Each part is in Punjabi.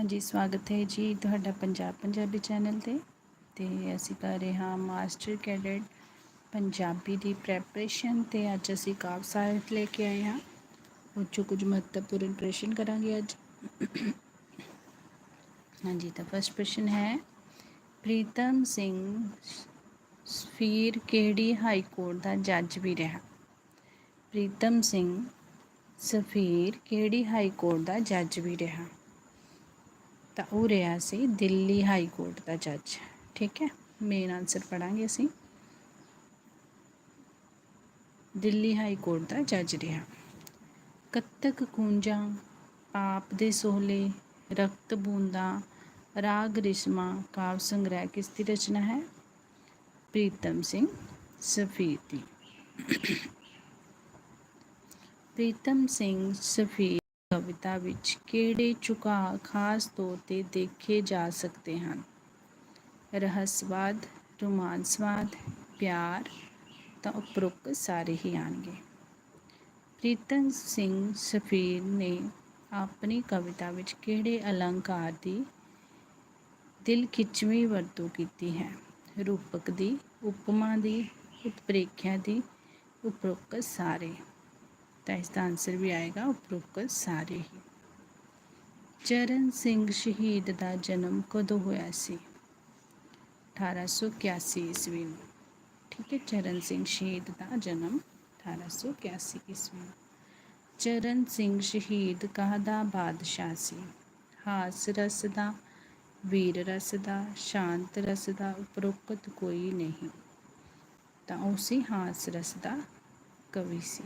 ਹਾਂਜੀ, ਸਵਾਗਤ ਹੈ ਜੀ ਤੁਹਾਡਾ ਪੰਜਾਬ ਪੰਜਾਬੀ ਚੈਨਲ ਤੇ। ਤੇ ਅਸੀਂ ਕਰ ਰਹੇ ਹਾਂ ਮਾਸਟਰ ਕੈਡਟ ਪੰਜਾਬੀ ਦੀ ਪ੍ਰੈਪਰੇਸ਼ਨ ਤੇ ਅੱਜ ਅਸੀਂ ਕਾਵ ਸਾਹਿਤ ਲੈ ਕੇ ਆਏ ਹਾਂ। ਉਹ 'ਚੋਂ ਕੁਝ ਮਹੱਤਵਪੂਰਨ ਪ੍ਰਸ਼ਨ ਕਰਾਂਗੇ ਅੱਜ। ਹਾਂਜੀ, ਤਾਂ ਫਸਟ ਪ੍ਰਸ਼ਨ ਹੈ, ਪ੍ਰੀਤਮ ਸਿੰਘ ਸਫੀਰ ਕਿਹੜੀ ਹਾਈ ਕੋਰਟ ਦਾ ਜੱਜ ਵੀ ਰਿਹਾ? ਪ੍ਰੀਤਮ ਸਿੰਘ ਸਫੀਰ ਕਿਹੜੀ ਹਾਈ ਕੋਰਟ ਦਾ ਜੱਜ ਵੀ ਰਿਹਾ? ਤਾਂ ਉਹ ਰਿਹਾ ਸੀ ਦਿੱਲੀ ਹਾਈ ਕੋਰਟ ਦਾ ਜੱਜ। ਠੀਕ ਹੈ? ਮੇਨ ਆਨਸਰ ਪੜਾਂਗੇ ਅਸੀਂ। ਦਿੱਲੀ ਹਾਈ ਕੋਰਟ ਦਾ ਜੱਜ ਰਿਹਾ। ਕੱਤਕ ਕੁੰਜਾਂ ਪਾਪ ਦੇ ਸੋਹਲੇ ਰਕਤ ਬੂੰਦਾਂ, ਰਾਗ ਰਿਸ਼ਮਾ, ਕਾਵ ਸੰਗ੍ਰਹਿ ਕਿਸ ਦੀ ਰਚਨਾ ਹੈ? ਪ੍ਰੀਤਮ ਸਿੰਘ ਸਫੀਰ ਦੀ। ਪ੍ਰੀਤਮ ਸਿੰਘ ਸਫੀਰ ਕਵਿਤਾ ਵਿੱਚ ਕਿਹੜੇ ਝੁਕਾਅ ਖਾਸ ਤੌਰ ਤੇ ਦੇਖੇ ਜਾ ਸਕਦੇ ਹਨ ਰਹੱਸਵਾਦ ਰੋਮਾਂਸਵਾਦ ਪਿਆਰ ਤਾਂ ਉਪਰੋਕਤ ਸਾਰੇ ਹੀ ਆਣਗੇ ਪ੍ਰੀਤਮ ਸਿੰਘ ਸਫੀਰ ਨੇ ਆਪਣੀ ਕਵਿਤਾ ਵਿੱਚ ਕਿਹੜੇ ਅਲੰਕਾਰ ਦੀ ਦਿਲ ਖਿੱਚਵੀਂ ਵਰਤੋਂ ਕੀਤੀ ਹੈ ਰੂਪਕ ਦੀ ਉਪਮਾ ਦੀ ਉਤਪ੍ਰੇਖਿਆ ਦੀ ਉਪਰੋਕਤ ਸਾਰੇ ਤਾਂ ਇਸ ਦਾ ਆਨਸਰ ਵੀ ਆਏਗਾ ਉਪਰੋਕਤ ਸਾਰੇ ਹੀ। ਚਰਨ ਸਿੰਘ ਸ਼ਹੀਦ ਦਾ ਜਨਮ ਕਦੋਂ ਹੋਇਆ ਸੀ? 1881 ਈਸਵੀ ਨੂੰ। ਠੀਕ ਹੈ, ਚਰਨ ਸਿੰਘ ਸ਼ਹੀਦ ਦਾ ਜਨਮ 1881 ਈਸਵੀ ਨੂੰ। ਚਰਨ ਸਿੰਘ ਸ਼ਹੀਦ ਕਾਹਦਾ ਬਾਦਸ਼ਾਹ ਸੀ? ਹਾਸ ਰਸ ਦਾ ਵੀਰ ਰਸ ਦਾ ਸ਼ਾਂਤ ਰਸ ਦਾ ਉਪਰੋਕਤ ਕੋਈ ਨਹੀਂ। ਤਾਂ ਉਹ ਸੀ ਹਾਸ ਰਸ ਦਾ ਕਵੀ ਸੀ।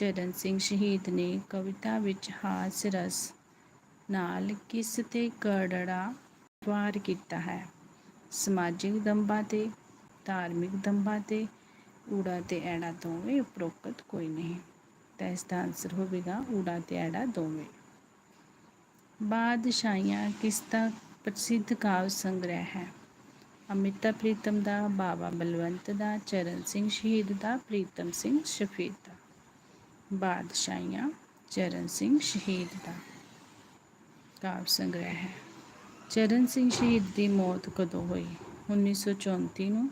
ਚਰਨ ਸਿੰਘ ਸ਼ਹੀਦ ਨੇ ਕਵਿਤਾ ਵਿੱਚ ਹਾਸ ਰਸ ਨਾਲ ਕਿਸ ਤੇ ਕਰੜਾ ਵਾਰ ਕੀਤਾ ਹੈ? ਸਮਾਜਿਕ ਦੰਬਾਂ ਤੇ, ਧਾਰਮਿਕ ਦੰਬਾਂ ਤੇ, ਊੜਾ ਤੇ ਐੜਾ ਦੋਵੇਂ ਉਪਰੋਕਤ ਕੋਈ ਨਹੀਂ। ਤਾਂ ਇਸ ਦਾ ਆਨਸਰ ਹੋਵੇਗਾ ਊੜਾ ਤੇ ਐੜਾ ਦੋਵੇਂ। ਬਾਦਸ਼ਾਹੀਆਂ ਕਿਸ ਦਾ ਪ੍ਰਸਿੱਧ ਕਾਵਿ ਸੰਗ੍ਰਹਿ ਹੈ? ਅਮਿਤਾ ਪ੍ਰੀਤਮ ਦਾ ਬਾਬਾ ਬਲਵੰਤ ਦਾ, ਚਰਨ ਸਿੰਘ ਸ਼ਹੀਦ ਦਾ, ਪ੍ਰੀਤਮ ਸਿੰਘ ਸ਼ਫੀਦ ਦਾ। ਬਾਦਸ਼ਾਹੀਆਂ ਚਰਨ ਸਿੰਘ ਸ਼ਹੀਦ ਦਾ ਕਾਵਿ ਸੰਗ੍ਰਹਿ ਹੈ। ਚਰਨ ਸਿੰਘ ਸ਼ਹੀਦ ਦੀ ਮੌਤ ਕਦੋਂ ਹੋਈ? 1934 ਨੂੰ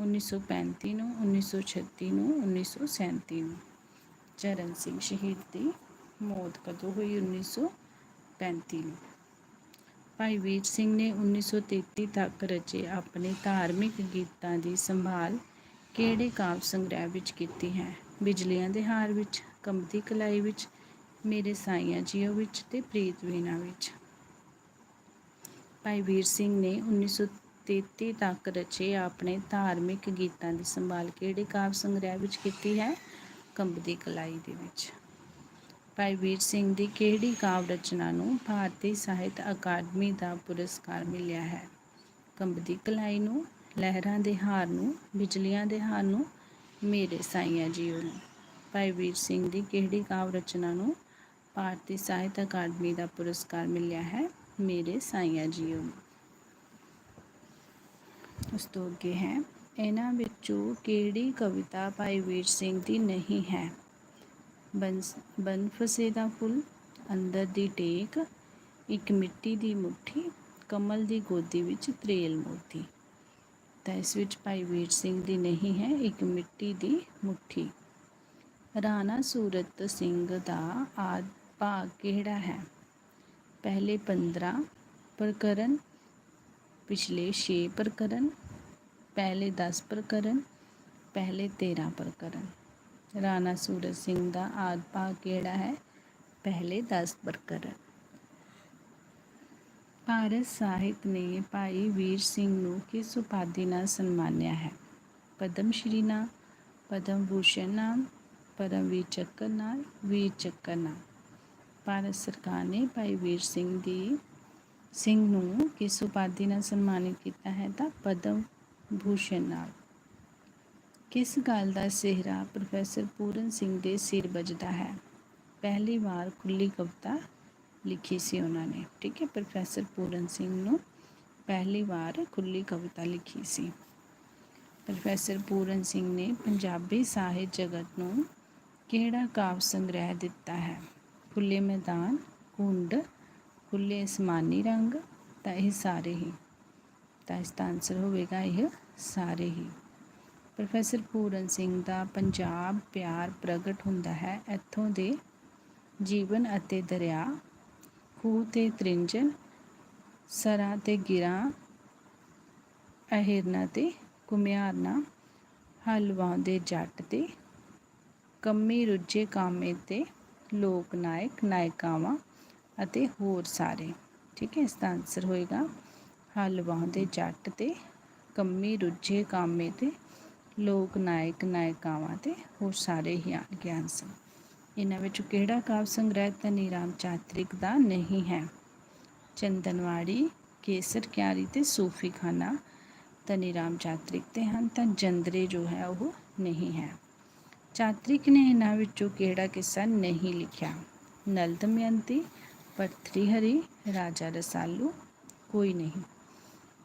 1935 ਨੂੰ 1936 ਨੂੰ 1937 ਨੂੰ। ਚਰਨ ਸਿੰਘ ਸ਼ਹੀਦ ਦੀ ਮੌਤ ਕਦੋਂ ਹੋਈ? 1935 ਨੂੰ। ਭਾਈ ਵੀਰ ਸਿੰਘ ਨੇ 1933 ਤੱਕ ਰਚੇ ਆਪਣੇ ਧਾਰਮਿਕ ਗੀਤਾਂ ਦੀ ਸੰਭਾਲ ਕਿਹੜੇ ਕਾਵਿ ਸੰਗ੍ਰਹਿ ਵਿੱਚ ਕੀਤੀ ਹੈ? ਬਿਜਲੀਆਂ ਦੇ ਹਾਰ ਵਿੱਚ ਕੰਬਦੀ ਕਲਾਈ ਵਿੱਚ, ਮੇਰੇ ਸਾਈਆਂ ਜੀਓ ਵਿੱਚ ਤੇ ਪ੍ਰੀਤ ਵੀਨਾ ਵਿੱਚ। ਭਾਈ ਵੀਰ ਸਿੰਘ ਨੇ 1933 ਤੱਕ ਰਚੇ ਆਪਣੇ ਧਾਰਮਿਕ ਗੀਤਾਂ ਦੀ ਸੰਭਾਲ ਕਿਹੜੇ ਕਾਵਿ ਸੰਗ੍ਰਹਿ ਵਿੱਚ ਕੀਤੀ ਹੈ? ਕੰਬਦੀ ਕਲਾਈ ਦੇ ਵਿੱਚ। ਭਾਈ ਵੀਰ ਸਿੰਘ ਦੀ ਕਿਹੜੀ ਕਾਵਿ ਰਚਨਾ ਨੂੰ ਭਾਰਤੀ ਸਾਹਿਤ ਅਕਾਦਮੀ ਦਾ ਪੁਰਸਕਾਰ ਮਿਲਿਆ ਹੈ? ਕੰਬਦੀ ਕਲਾਈ ਨੂੰ, ਲਹਿਰਾਂ ਦੇ ਹਾਰ ਨੂੰ, ਬਿਜਲੀਆਂ ਦੇ ਹਾਰ ਨੂੰ, ਮੇਰੇ ਸਾਈਆਂ ਜੀਓ ਨੂੰ। ਭਾਈ ਵੀਰ ਸਿੰਘ ਦੀ ਕਿਹੜੀ ਕਾਵ ਰਚਨਾ ਨੂੰ ਭਾਰਤੀ ਸਾਹਿਤ ਅਕਾਦਮੀ ਦਾ ਪੁਰਸਕਾਰ ਮਿਲਿਆ ਹੈ? ਮੇਰੇ ਸਾਈਆਂ ਜੀਓ। ਉਸ ਤੋਂ ਅੱਗੇ ਹੈ। ਇਹਨਾਂ ਵਿੱਚੋਂ ਕਿਹੜੀ ਕਵਿਤਾ ਭਾਈ ਵੀਰ ਸਿੰਘ ਦੀ ਨਹੀਂ ਹੈ? ਬਨ ਫਸੇ ਦਾ ਫੁੱਲ, ਅੰਦਰ ਦੀ ਟੇਕ, ਇੱਕ ਮਿੱਟੀ ਦੀ ਮੁੱਠੀ, ਕਮਲ ਦੀ ਗੋਦੀ ਵਿੱਚ ਤਰੇਲ ਮੋਤੀ। ਤਾਂ ਇਸ ਵਿੱਚ ਭਾਈ ਵੀਰ ਸਿੰਘ ਦੀ ਨਹੀਂ ਹੈ, ਇੱਕ ਮਿੱਟੀ ਦੀ ਮੁੱਠੀ। ਰਾਣਾ ਸੂਰਤ ਸਿੰਘ ਦਾ ਆਦ ਭਾਗ ਕਿਹੜਾ ਹੈ ਪਹਿਲੇ 15 ਪ੍ਰਕਰਨ ਪਿਛਲੇ 6 ਪ੍ਰਕਰਨ ਪਹਿਲੇ 10 ਪ੍ਰਕਰਨ ਪਹਿਲੇ 13 ਪ੍ਰਕਰਨ ਰਾਣਾ ਸੂਰਤ ਸਿੰਘ ਦਾ ਆਦ ਭਾਗ ਕਿਹੜਾ ਹੈ ਪਹਿਲੇ 10 ਪ੍ਰਕਰਨ ਭਾਰਤ ਸਾਹਿਤ ਨੇ ਭਾਈ ਵੀਰ ਸਿੰਘ ਨੂੰ ਕਿਸ ਉਪਾਧੀ ਨਾਲ ਸਨਮਾਨਿਆ ਹੈ ਪਦਮ ਸ਼੍ਰੀ ਨਾਲ ਪਦਮ ਭੂਸ਼ਣ ਨਾਲ ਪਰਮ ਵੀਰ ਚੱਕਰ ਨਾਲ, ਵੀਰ ਚੱਕਰ ਨਾਲ। ਭਾਰਤ ਸਰਕਾਰ ਨੇ ਭਾਈ ਵੀਰ ਸਿੰਘ ਦੀ, ਸਿੰਘ ਨੂੰ ਕਿਸ ਉਪਾਧੀ ਨਾਲ ਸਨਮਾਨਿਤ ਕੀਤਾ ਹੈ ਤਾਂ ਪਦਮ ਭੂਸ਼ਣ ਨਾਲ। ਕਿਸ ਗੱਲ ਦਾ ਸਿਹਰਾ ਪ੍ਰੋਫੈਸਰ ਪੂਰਨ ਸਿੰਘ ਦੇ ਸਿਰ ਵੱਜਦਾ ਹੈ? ਪਹਿਲੀ ਵਾਰ ਖੁੱਲੀ ਕਵਿਤਾ ਲਿਖੀ ਸੀ ਉਹਨਾਂ ਨੇ, ਠੀਕ ਹੈ? ਪ੍ਰੋਫੈਸਰ ਪੂਰਨ ਸਿੰਘ ਨੂੰ ਪਹਿਲੀ ਵਾਰ ਖੁੱਲੀ ਕਵਿਤਾ ਲਿਖੀ ਸੀ। ਪ੍ਰੋਫੈਸਰ ਪੂਰਨ ਸਿੰਘ ਨੇ ਪੰਜਾਬੀ ਸਾਹਿਤ ਜਗਤ ਨੂੰ ਕਿਹੜਾ ਕਾਵਿ ਸੰਗ੍ਰਹਿ ਦਿੱਤਾ ਹੈ? ਖੁੱਲੇ ਮੈਦਾਨ, ਕੁੰਡ ਖੁੱਲੇ ਅਸਮਾਨੀ ਰੰਗ, ਤਾਂ ਇਹ ਸਾਰੇ ਹੀ। ਤਾਂ ਇਸ ਦਾ ਆਨਸਰ ਹੋਵੇਗਾ ਇਹ ਸਾਰੇ ਹੀ। ਪ੍ਰੋਫੈਸਰ ਪੂਰਨ ਸਿੰਘ ਦਾ ਪੰਜਾਬ ਪਿਆਰ ਪ੍ਰਗਟ ਹੁੰਦਾ ਹੈ ਇੱਥੋਂ ਦੇ ਜੀਵਨ ਅਤੇ ਦਰਿਆ, ਖੂਹ ਤੇ ਤ੍ਰਿੰਜਨ, ਸਰਾਂ ਤੇ ਗਿਰਾਂ, ਅਹਿਰਨਾ ਤੇ ਕੁਮਿਆਰਨਾ ਹਲਵਾਉਂਦੇ ਜੱਟ ਤੇ ਕੰਮੀ ਰੁੱਝੇ ਕਾਮੇ ਤੇ ਲੋਕ ਨਾਇਕ, ਨਾਇਕਾਵਾਂ ਅਤੇ ਹੋਰ ਸਾਰੇ। ਠੀਕ ਹੈ, ਇਸ ਦਾ ਆਨਸਰ ਹੋਏਗਾ ਹਲਵਾਉਂਦੇ ਜੱਟ ਤੇ ਕੰਮੀ ਰੁੱਝੇ ਕਾਮੇ ਤੇ ਲੋਕ ਨਾਇਕ, ਨਾਇਕਾਵਾਂ ਤੇ ਹੋਰ ਸਾਰੇ ਹੀ ਆਣਗੇ ਆਨਸਰ ਇਹਨਾਂ ਵਿੱਚੋਂ ਕਿਹੜਾ ਕਾਵ ਸੰਗ੍ਰਹਿ ਧਨੀ ਰਾਮ ਚਾਤ੍ਰਿਕ ਦਾ ਨਹੀਂ ਹੈ? ਚੰਦਨਵਾੜੀ, ਕੇਸਰ ਕਿਆਰੀ ਤੇ ਸੂਫੀ ਖਾਨਾ ਧਨੀ ਰਾਮ ਚਾਤ੍ਰਿਕ ਤੇ ਹਨ ਤਾਂ ਜੰਦਰੇ ਜੋ ਹੈ ਉਹ ਨਹੀਂ ਹੈ। ਚਾਤ੍ਰਿਕ ਨੇ ਇਹਨਾਂ ਵਿੱਚੋਂ ਕਿਹੜਾ ਕਿੱਸਾ ਨਹੀਂ ਲਿਖਿਆ? ਨਲ ਦਮਯੰਤੀ ਪਰਥਰੀ ਹਰੀ ਰਾਜਾ ਰਸਾਲੂ, ਕੋਈ ਨਹੀਂ।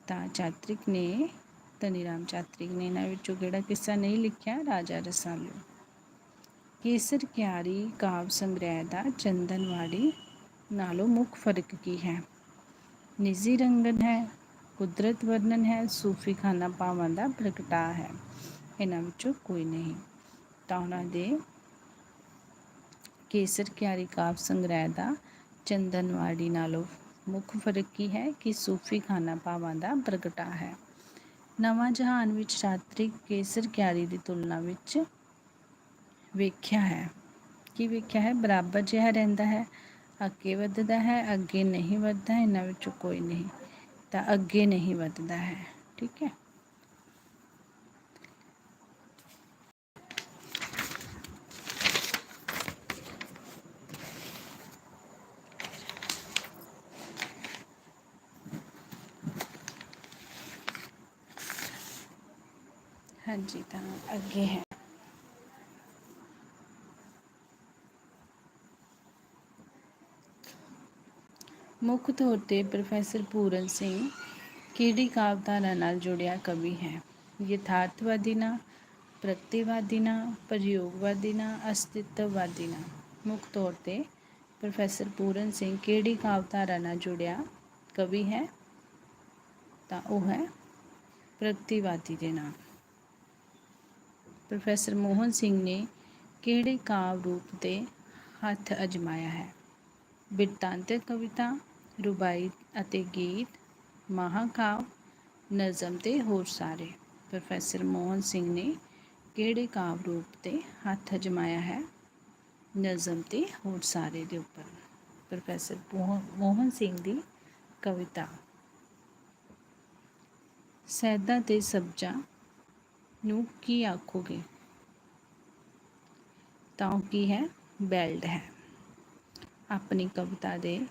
ਤਾਂ ਚਾਤ੍ਰਿਕ ਨੇ ਧਨੀ ਰਾਮ ਚਾਤ੍ਰਿਕ ਨੇ ਇਹਨਾਂ ਵਿੱਚੋਂ ਕਿਹੜਾ ਕਿੱਸਾ ਨਹੀਂ ਲਿਖਿਆ? ਰਾਜਾ ਰਸਾਲੂ। ਕੇਸਰ ਕਿਆਰੀ ਕਾਵ ਸੰਗ੍ਰਹਿ ਦਾ ਚੰਦਨਵਾੜੀ, ਨਾਲੋਂ ਮੁੱਖ ਫ਼ਰਕ ਕੀ ਹੈ? ਨਿੱਜੀ ਰੰਗਨ ਹੈ, ਕੁਦਰਤ ਵਰਣਨ ਹੈ, ਸੂਫੀ ਖਾਨਾ ਭਾਵਾਂ ਦਾ ਪ੍ਰਗਟਾ ਹੈ। ਇਹਨਾਂ ਵਿੱਚੋਂ ਕੋਈ ਨਹੀਂ। ਤਾਂ ਉਹਨਾਂ ਦੇ ਕੇਸਰ ਕਿਆਰੀ ਕਾਵ ਸੰਗ੍ਰਹਿ ਦਾ ਚੰਦਨਵਾੜੀ ਨਾਲੋਂ ਮੁੱਖ ਫ਼ਰਕ ਕੀ ਹੈ ਕਿ ਸੂਫੀ ਖਾਨਾ ਭਾਵਾਂ ਦਾ ਪ੍ਰਗਟਾ ਹੈ। ਨਵਾਂ ਜਹਾਨ ਵਿੱਚ ਚਾਤ੍ਰਿਕ ਕੇਸਰ ਕਿਆਰੀ ਦੀ ਤੁਲਨਾ ਵਿੱਚ ਵੇਖਿਆ ਹੈ। ਕੀ ਵੇਖਿਆ ਹੈ? ਬਰਾਬਰ ਜਿਹਾ ਰਹਿੰਦਾ ਹੈ, ਅੱਗੇ ਵੱਧਦਾ ਹੈ, ਅੱਗੇ ਨਹੀਂ ਵੱਧਦਾ, ਇਹਨਾਂ ਵਿੱਚੋਂ ਕੋਈ ਨਹੀਂ ਤਾਂ ਅੱਗੇ ਨਹੀਂ ਵੱਧਦਾ ਹੈ। ਠੀਕ ਹੈ। ਹਾਂਜੀ ਤਾਂ ਅੱਗੇ ਹੈ ਮੁੱਖ ਤੌਰ ਤੇ ਪ੍ਰੋਫੈਸਰ ਪੂਰਨ ਸਿੰਘ ਕਿਹੜੀ ਕਾਵਧਾਰਾ ਨਾਲ ਜੁੜਿਆ ਕਵੀ ਹੈ ਯਥਾਰਥਵਾਦੀ ਨਾ ਪ੍ਰਗਤੀਵਾਦੀ ਨਾ ਪ੍ਰਯੋਗਵਾਦੀ ਨਾ ਅਸਤਿਤਵਵਾਦੀ ਨਾ ਮੁੱਖ ਤੌਰ ਤੇ ਪ੍ਰੋਫੈਸਰ ਪੂਰਨ ਸਿੰਘ ਕਿਹੜੀ ਕਾਵਧਾਰਾ ਨਾਲ ਜੁੜਿਆ ਕਵੀ ਹੈ ਤਾਂ ਉਹ ਹੈ ਪ੍ਰਗਤੀਵਾਦੀ ਦੇ ਨਾਲ ਪ੍ਰੋਫੈਸਰ ਮੋਹਨ ਸਿੰਘ ਨੇ ਕਿਹੜੇ ਕਾਵਿ ਰੂਪ ਤੇ ਹੱਥ ਅਜਮਾਇਆ ਹੈ? ਬਿਰਤਾਂਤਕ ਕਵਿਤਾ, ਰੁਬਾਈ ਅਤੇ ਗੀਤ, ਮਹਾਕਾਵ, ਨਜ਼ਮ ਤੇ ਹੋਰ ਸਾਰੇ। ਪ੍ਰੋਫੈਸਰ ਮੋਹਨ ਸਿੰਘ ਨੇ ਕਿਹੜੇ ਕਾਵਿ ਰੂਪ ਤੇ ਹੱਥ ਅਜਮਾਇਆ ਹੈ? ਨਜ਼ਮ ਤੇ ਹੋਰ ਸਾਰੇ ਦੇ ਉੱਪਰ। ਪ੍ਰੋਫੈਸਰ ਮੋਹਨ ਸਿੰਘ ਦੀ ਕਵਿਤਾ। ਸੈਦਾ ਤੇ ਸਬਜਾ ਨੂੰ ਕੀ ਆਖੋਗੇ? ਤਾਂ ਉਹ ਕੀ ਹੈ? ਬੈਲਡ ਹੈ। ਆਪਣੀ ਕਵਿਤਾ ਦੇ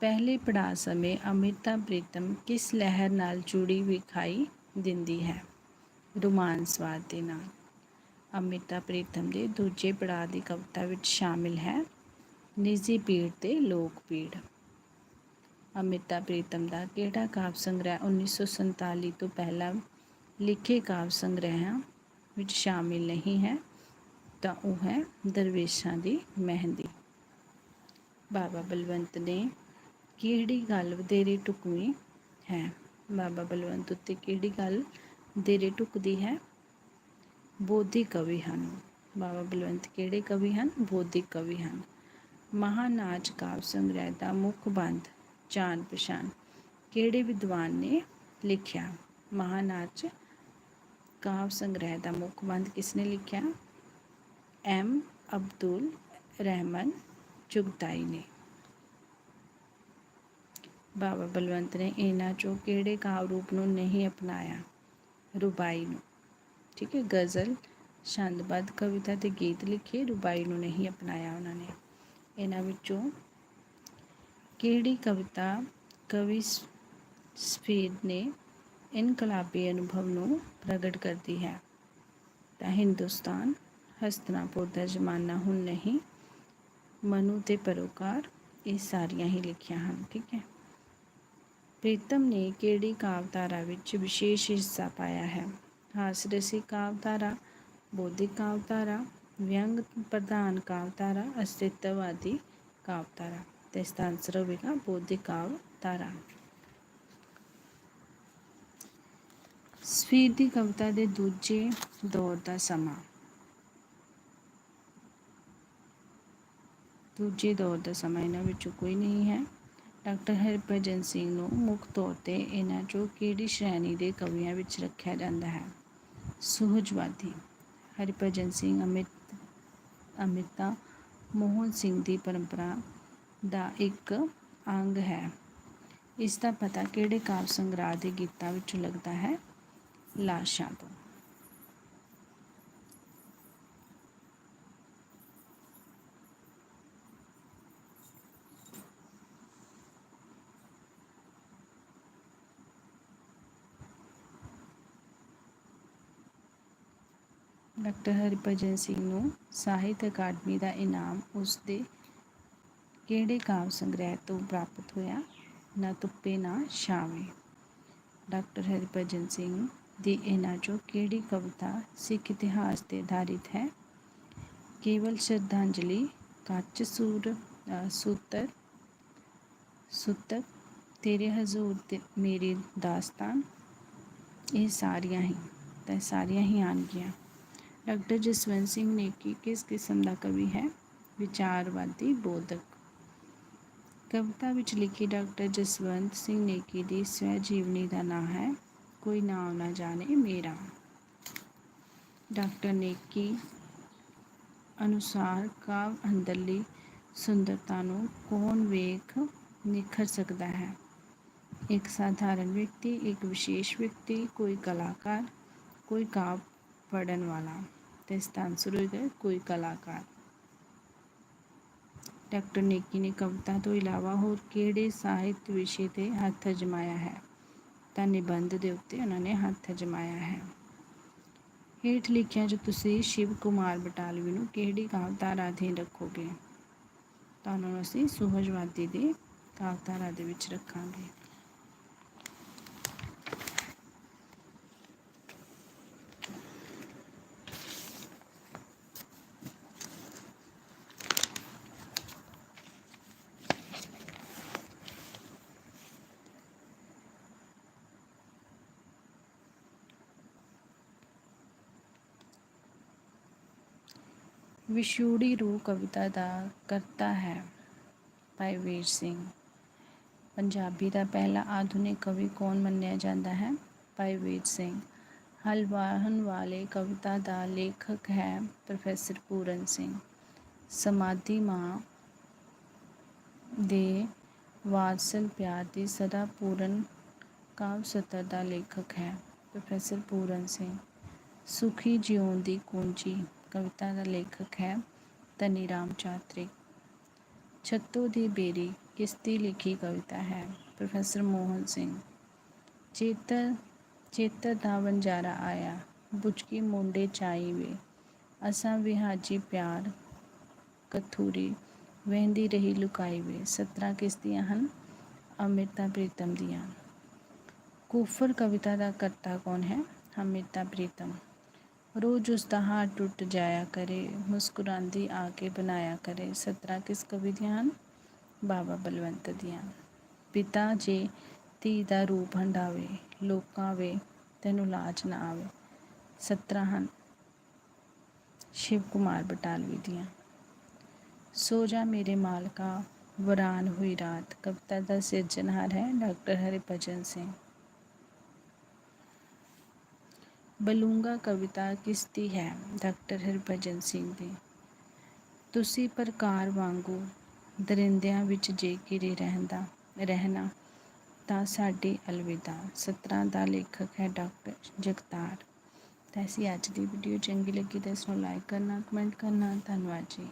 ਪਹਿਲੇ ਪੜਾਅ ਸਮੇਂ ਅਮ੍ਰਿਤਾ ਪ੍ਰੀਤਮ ਕਿਸ ਲਹਿਰ ਨਾਲ ਜੁੜੀ ਵਿਖਾਈ ਦਿੰਦੀ ਹੈ? ਰੋਮਾਂਸਵਾਦ ਦੇ ਨਾਲ। ਅਮ੍ਰਿਤਾ ਪ੍ਰੀਤਮ ਦੇ ਦੂਜੇ ਪੜਾਅ ਦੀ ਕਵਿਤਾ ਵਿੱਚ ਸ਼ਾਮਿਲ ਹੈ, ਨਿੱਜੀ ਪੀੜ ਤੇ ਲੋਕ ਪੀੜ। ਅਮ੍ਰਿਤਾ ਪ੍ਰੀਤਮ ਦਾ ਕਿਹੜਾ ਕਾਵਿ ਸੰਗ੍ਰਹਿ 1947 ਤੋਂ ਪਹਿਲਾਂ ਲਿਖੇ ਕਾਵਿ ਸੰਗ੍ਰਹਿਆਂ ਵਿੱਚ ਸ਼ਾਮਿਲ ਨਹੀਂ ਹੈ, ਤਾਂ ਉਹ ਹੈ ਦਰਵੇਸ਼ਾਂ ਦੀ ਮਹਿੰਦੀ। ਬਾਬਾ ਬਲਵੰਤ ਨੇ ਕਿਹੜੀ ਗੱਲ ਵਧੇਰੇ ਟੁਕਵੀਂ ਹੈ? ਬਾਬਾ ਬਲਵੰਤ ਉੱਤੇ ਕਿਹੜੀ ਗੱਲ ਵਧੇਰੇ ਟੁਕਦੀ ਹੈ? ਬੋਧੀ ਕਵੀ ਹਨ। ਬਾਬਾ ਬਲਵੰਤ ਕਿਹੜੇ ਕਵੀ ਹਨ? ਬੋਧੀ ਕਵੀ ਹਨ। ਮਹਾਨਾਚ ਕਾਵਿ ਸੰਗ੍ਰਹਿ ਦਾ ਮੁੱਖ ਬੰਦ ਜਾਣ ਪਛਾਣ ਕਿਹੜੇ ਵਿਦਵਾਨ ਨੇ ਲਿਖਿਆ? ਮਹਾਨਾਚ ਕਾਵ ਸੰਗ੍ਰਹਿ ਦਾ ਮੁੱਖ ਬੰਦ ਕਿਸਨੇ ਲਿਖਿਆ? ਐਮ. ਅਬਦੁਲ ਰਹਿਮਨ ਚੁਗਤਾਈ ਨੇ। ਬਾਬਾ ਬਲਵੰਤ ਨੇ ਇਹਨਾਂ ਚੋਂ ਕਿਹੜੇ ਕਾਵ ਰੂਪ ਨੂੰ ਨਹੀਂ ਅਪਣਾਇਆ? ਰੁਬਾਈ ਨੂੰ। ਠੀਕ ਹੈ, ਗਜ਼ਲ, ਛੰਦਬੱਧ, ਕਵਿਤਾ ਤੇ ਗੀਤ ਲਿਖੇ ਰੁਬਾਈ ਨੂੰ ਨਹੀਂ ਅਪਣਾਇਆ ਉਹਨਾਂ ਨੇ। ਇਹਨਾਂ ਵਿੱਚੋਂ ਕਿਹੜੀ ਕਵਿਤਾ ਕਵੀ ਸਫੀਦ ਨੇ ਇਨਕਲਾਬੀ ਅਨੁਭਵ ਨੂੰ ਪ੍ਰਗਟ ਕਰਦੀ ਹੈ। ਤਾਂ ਹਿੰਦੁਸਤਾਨ ਹਸਤਨਾਪੁਰ ਦਾ ਜ਼ਮਾਨਾ ਹੁਣ ਨਹੀਂ, ਮਨੂ ਤੇ ਪਰੋਕਾਰ ਇਹ ਸਾਰੀਆਂ ਹੀ ਲਿਖੀਆਂ ਹਨ, ਠੀਕ ਹੈ। ਪ੍ਰੀਤਮ ਨੇ ਕਿਹੜੀ ਕਾਵਧਾਰਾ ਵਿੱਚ ਵਿਸ਼ੇਸ਼ ਹਿੱਸਾ ਪਾਇਆ ਹੈ? ਹਾਸ ਰਸੀ ਕਾਵਧਾਰਾ, ਬੌਧਿਕ ਕਾਵਧਾਰਾ, ਵਿਅੰਗ ਪ੍ਰਧਾਨ ਕਾਵਧਾਰਾ, ਅਸਤਿਤਵਵਾਦੀ ਕਾਵਧਾਰਾ। ਤੇ ਇਸ ਦਾ ਆਨਸਰ ਹੋਵੇਗਾ ਬੌਧਿਕ ਕਾਵ ਸਫੀਰ ਦੀ ਕਵਿਤਾ ਦੇ ਦੂਜੇ ਦੌਰ ਦਾ ਸਮਾਂ। ਦੂਜੇ ਦੌਰ ਦਾ ਸਮਾਂ ਇਹਨਾਂ ਵਿੱਚੋਂ ਕੋਈ ਨਹੀਂ ਹੈ। ਡਾਕਟਰ ਹਰਭਜਨ ਸਿੰਘ ਨੂੰ ਮੁੱਖ ਤੌਰ ਤੇ ਇਹਨਾਂ ਚੋਂ ਕਿਹੜੀ ਸ਼੍ਰੇਣੀ ਦੇ ਕਵੀਆਂ ਵਿੱਚ ਰੱਖਿਆ ਜਾਂਦਾ ਹੈ? ਸੁਹਜਵਾਦੀ ਹਰਭਜਨ ਸਿੰਘ, ਅਮਿਤ, ਅਮਿਤਾ, ਮੋਹਨ ਸਿੰਘ ਦੀ ਪਰੰਪਰਾ ਦਾ ਇੱਕ ਅੰਗ ਹੈ। ਇਸ ਦਾ ਪਤਾ ਕਿਹੜੇ ਕਾਵਿ ਸੰਗ੍ਰਹ ਦੇ ਗੀਤਾਂ ਵਿੱਚੋਂ ਲੱਗਦਾ ਹੈ? ਲਾਸ਼ਾਂ ਤੋਂ ਡਾਕਟਰ ਹਰਿਭਜਨ ਸਿੰਘ ਨੂੰ ਸਾਹਿਤ ਅਕਾਦਮੀ ਦਾ ਇਨਾਮ ਉਸ ਦੇ ਕਿਹੜੇ ਕਾਵਿ ਸੰਗ੍ਰਹਿ ਤੋਂ ਪ੍ਰਾਪਤ ਹੋਇਆ? ਨਾ ਤੁੱਪੇ ਨਾ ਛਾਵੇਂ। ਡਾਕਟਰ ਹਰਿਭਜਨ ਸਿੰਘ ਦੀ ਇਹਨਾਂ ਚੋਂ ਕਿਹੜੀ ਕਵਿਤਾ ਸਿੱਖ ਇਤਿਹਾਸ ਤੇ ਆਧਾਰਿਤ ਹੈ? ਕੇਵਲ ਸ਼ਰਧਾਂਜਲੀ, ਕੱਚ ਸੂਰ ਸੂਤਰ, ਸੁਤਕ, ਤੇਰੇ ਹਜ਼ੂਰ ਤੇ ਮੇਰੀ ਦਾਸਤਾਨ। ਇਹ ਸਾਰੀਆਂ ਹੀ, ਤਾਂ ਸਾਰੀਆਂ ਹੀ ਆਣਗੀਆਂ ਡਾਕਟਰ ਜਸਵੰਤ ਸਿੰਘ ਨੇਕੀ ਕਿਸ ਕਿਸਮ ਦਾ ਕਵੀ ਹੈ? ਵਿਚਾਰਵਾਦੀ, ਬੋਧਕ। ਕਵਿਤਾ ਵਿੱਚ ਲਿਖੀ ਡਾਕਟਰ ਜਸਵੰਤ ਸਿੰਘ ਨੇਕੀ ਦੀ ਸਵੈ ਜੀਵਨੀ ਦਾ ਨਾਮ ਹੈ? ਕੋਈ ਨਾਮ ਨਾ ਜਾਣੇ ਮੇਰਾ। ਡਾਕਟਰ ਨੇਕੀ ਅਨੁਸਾਰ ਕਾਵ ਅੰਦਰਲੀ ਸੁੰਦਰਤਾ ਨੂੰ ਕੌਣ ਵੇਖ ਨਿਖਰ ਸਕਦਾ ਹੈ? ਇੱਕ ਸਾਧਾਰਨ ਵਿਅਕਤੀ, ਇੱਕ ਵਿਸ਼ੇਸ਼ ਵਿਅਕਤੀ, ਕੋਈ ਕਲਾਕਾਰ, ਕੋਈ ਕਾਵ ਪੜਨ ਵਾਲਾ। ਤੇ ਇਸ ਦਾ ਗਏ ਕੋਈ ਕਲਾਕਾਰ। ਡਾਕਟਰ ਨੇਕੀ ਨੇ ਕਵਿਤਾ ਤੋਂ ਇਲਾਵਾ ਹੋਰ ਕਿਹੜੇ ਸਾਹਿਤ ਵਿਸ਼ੇ ਤੇ ਹੱਥ ਅਜਮਾਇਆ ਹੈ? ਤਾਂ ਨਿਬੰਧ ਦੇ ਉੱਤੇ ਉਹਨਾਂ ਨੇ ਹੱਥ ਜਮਾਇਆ ਹੈ। ਹੇਠ ਲਿਖਿਆ, ਜੋ ਤੁਸੀਂ ਸ਼ਿਵ ਕੁਮਾਰ ਬਟਾਲਵੀ ਨੂੰ ਕਿਹੜੀ ਕਾਵਤਾਰਾ ਅਧੀਨ ਰੱਖੋਗੇ, ਤਾਂ ਉਹਨਾਂ ਨੂੰ ਅਸੀਂ ਸੁਹਜਵਾਦੀ ਦੇ ਕਾਵਤਾਰਾ ਦੇ ਵਿੱਚ ਰੱਖਾਂਗੇ। ਵਿਛੂੜੀ ਰੂਹ ਕਵਿਤਾ ਦਾ ਕਰਤਾ ਹੈ ਭਾਈ ਵੀਰ ਸਿੰਘ। ਪੰਜਾਬੀ ਦਾ ਪਹਿਲਾ ਆਧੁਨਿਕ ਕਵੀ ਕੌਣ ਮੰਨਿਆ ਜਾਂਦਾ ਹੈ? ਭਾਈ ਵੀਰ ਸਿੰਘ। ਹਲਵਾਹਨ ਵਾਲੇ ਕਵਿਤਾ ਦਾ ਲੇਖਕ ਹੈ ਪ੍ਰੋਫੈਸਰ ਪੂਰਨ ਸਿੰਘ। ਸਮਾਧੀ ਮਾਂ ਦੇ ਵਾਰਸਲ ਪਿਆਰ ਦੀ ਸਦਾ ਪੂਰਨ ਕਾਵ ਸਤਰ ਦਾ ਲੇਖਕ ਹੈ ਪ੍ਰੋਫੈਸਰ ਪੂਰਨ ਸਿੰਘ। ਸੁਖੀ ਜਿਉਣ ਦੀ ਕੁੰਜੀ। ਕਵਿਤਾ ਦਾ ਲੇਖਕ ਹੈ ਤਨੀ ਰਾਮ ਚਾਤਰੀ ਛੱਤੋ ਦੀ ਬੇਰੀ ਕਿਸ ਦੀ ਲਿਖੀ ਕਵਿਤਾ ਹੈ, ਪ੍ਰੋਫੈਸਰ ਮੋਹਨ ਸਿੰਘ। ਚੇਤਰ ਚੇਤਰ ਦਾ ਵੰਜਾਰਾ ਆਇਆ ਬੁਚਕੀ ਮੁੰਡੇ ਚਾਈ ਵੇ। ਅਸਾਂ ਵਿਹਾਜੀ ਪਿਆਰ ਕਥੂਰੀ, ਵਹਿੰਦੀ ਰਹੀ ਲੁਕਾਈ ਵੇ। ਸਤਰਾ ਕਿਸ ਦੀਆਂ ਹਨ, ਅਮ੍ਰਿਤਾ ਪ੍ਰੀਤਮ ਦੀਆਂ। ਕੁਫਰ ਕਵਿਤਾ ਦਾ ਕਰਤਾ ਕੌਣ ਹੈ? ਅਮ੍ਰਿਤਾ ਪ੍ਰੀਤਮ। ਰੋਜ਼ ਉਸ ਦਾ ਹਾਰ ਟੁੱਟ ਜਾਇਆ ਕਰੇ, ਮੁਸਕਰਾਂਦੀ ਆ ਕੇ ਬਣਾਇਆ ਕਰੇ। ਸਤਰਾ ਕਿਸ ਕਵੀ ਦੀਆਂ ਹਨ? ਬਾਬਾ ਬਲਵੰਤ ਦੀਆਂ। ਪਿਤਾ ਜੇ ਧੀ ਦਾ ਰੂਪ ਹੰਡਾਵੇ ਲੋਕਾਂ ਵੇ ਤੈਨੂੰ ਲਾਜ ਨਾ ਆਵੇ। ਸਤਰਾ ਹਨ ਸ਼ਿਵ ਕੁਮਾਰ ਬਟਾਲਵੀ ਦੀਆਂ। ਸੋ ਜਾ ਮੇਰੇ ਮਾਲਕਾ, ਵਰਾਨ ਹੋਈ ਰਾਤ। ਕਵਿਤਾ ਦਾ ਸਿਰਜਣਹਾਰ ਹੈ, ਡਾਕਟਰ ਹਰਿਭਜਨ ਸਿੰਘ। ਬਲੂੰਗਾ ਕਵਿਤਾ ਕਿਸ ਦੀ ਹੈ, ਡਾਕਟਰ ਹਰਭਜਨ ਸਿੰਘ ਦੀ। ਤੁਸੀਂ ਪ੍ਰਕਾਰ ਵਾਂਗੂ ਦਰਿੰਦਿਆਂ ਵਿੱਚ ਜੇ ਕਿਰੇ ਰਹਿੰਦਾ, ਰਹਿਣਾ, ਤਾਂ ਸਾਡੀ ਅਲਵਿਦਾ। ਸਤਰਾਂ ਦਾ ਲੇਖਕ ਹੈ ਡਾਕਟਰ ਜਗਤਾਰ। ਤਾਂ ਅਸੀਂ ਅੱਜ ਦੀ ਵੀਡੀਓ ਚੰਗੀ ਲੱਗੀ ਤਾਂ ਇਸ ਨੂੰ ਲਾਈਕ ਕਰਨਾ ਕਮੈਂਟ ਕਰਨਾ। ਧੰਨਵਾਦ ਜੀ।